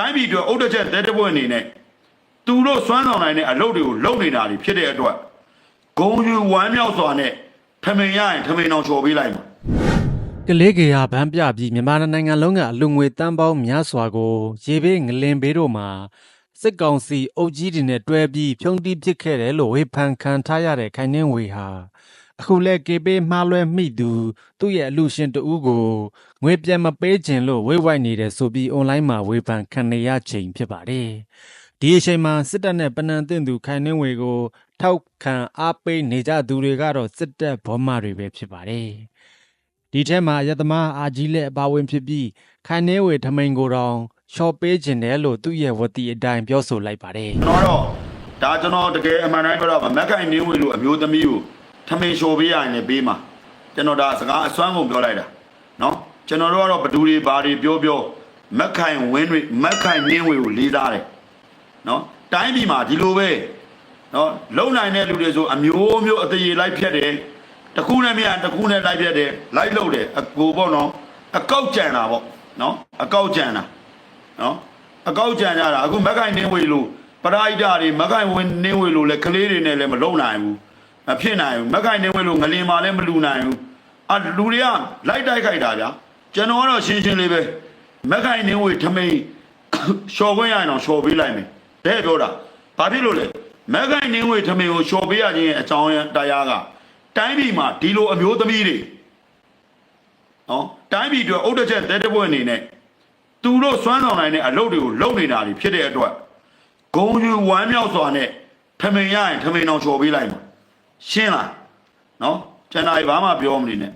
တိုင်းပြည်အတွက်အုတ်တစ်ချက်တဲတပွဲအနေနဲ့သူတို့စွမ်းဆောင်နိုင်တဲ့အလုပ်တွေကိုလုပ်နေတာတွေဖြစ်တဲ့အတွက်ဂုံယူဝမ်းမြောက်စွာနဲ့ထမင်ရရင်ထမင်အောင်ချော်ပေးလိုက်မှာကလေးကေဟာဗန်းပြပြီးမြန်မာနိုင်ငံလုံးကအလူငွေတန်းပေါင်းများစွာကိုရေဘေးငလင်ဘေးတို့မှာစစ်ကောင်စီအုပ်ကြီးတွေနဲ့တွဲပြီးဖြုံးတီးပစ်ခဲ့တယ်လို့ဝေဖန်ခံထားရတဲ့ခိုင်နှင်းဝေဟာ အခုလဲကေပေးမှားလွဲမိသူသူ့ရဲ့အလူရှင်တဦးကိုငွေပြန်မပေးခြင်းလို့ဝေဝိုက်နေတယ်ဆိုပြီးအွန်လိုင်းမှာဝေဖန်ခံနေရချိန်ဖြစ်ပါတယ်ဒီအချိန်မှာစစ်တပ်နဲ့ပနန်တင့်သူခိုင်နှင်းဝေကို ထောက်ခံအားပေးနေကြသူတွေကတော့စစ်တပ်ဘောမတွေပဲဖြစ်ပါတယ်ဒီထဲမှာရတမအာကြီးလက်အပါဝင်ဖြစ်ပြီးခိုင်နေဝေထမိန်ကိုတောင်ရှော့ပေးခြင်းတယ်လို့သူ့ရဲ့ဝတီအတိုင်းပြောဆိုလိုက်ပါတယ်ကျွန်တော်တော့ဒါကျွန်တော်တကယ်အမှန်တိုင်းပြောတော့မက်ခိုင်နင်းဝေလို့အမျိုးသမီးကို ထမင်လျှော်ပေးရရင်လည်းပေးမှာကျွန်တော်ဒါစကားအစွမ်းကုန်ပြောလိုက်တာနော်ကျွန်တော်တို့ကတော့ဘသူတွေဘာတွေပြောပြောမက်ခိုင်ဝင်းတွေမက်ခိုင်နင်းဝေကိုလေးစားတယ်နော်တိုင်းပြည်မှာဒီလိုပဲနော်လုံနိုင်တဲ့လူတွေဆိုအမျိုးမျိုးအသေးလိုက်ဖြတ်တယ်တစ်ခုနဲ့မြတ်တစ်ခုနဲ့လိုက်ဖြတ်တယ်လိုက်လို့တယ်အကိုပေါ့နော်အကောက်ကြံတာပေါ့နော်အကောက်ကြံတာနော်အကောက်ကြံကြတာအခုမက်ခိုင်နင်းဝေလို့ပရာဟိတတွေမက်ခိုင်ဝင်နင်းဝေလို့လည်းကလေးတွေနဲ့လည်းမလုံနိုင်ဘူး မဖြစ်နိုင်ဘူးမက်ခိုင်နင်းဝေလို့ငလင်မာလည်းမလူနိုင်ဘူးအလူတွေကလိုက်တိုက်ခိုက်တာဗျာကျွန်တော်ကတော့ရှင်းရှင်းလေးပဲမက်ခိုင်နင်းဝေထမိန်လျှော်ခွင့်ရရင်တော့လျှော်ပေးလိုက်မယ်တဲ့ပြောတာဘာဖြစ်လို့လဲမက်ခိုင်နင်းဝေထမိန်ကိုလျှော်ပေးရခြင်းရဲ့အကြောင်းတရားကတိုင်းပြည်မှာဒီလိုအမျိုးသမီးတွေနော်တိုင်းပြည်အတွက်အုတ်တစ်ချက်တဲတပွဲအနေနဲ့သူတို့စွမ်းဆောင်နိုင်တဲ့အလုပ်တွေကိုလုပ်နေတာတွေဖြစ်တဲ့အတွက်ဂုံယူဝမ်းမြောက်စွာနဲ့ထမင်ရရင်ထမင်အောင်ချော်ပေးလိုက်မှာ ရှင်းလားနော်ကျွန်တော်ဘာမှပြောမနေနဲ့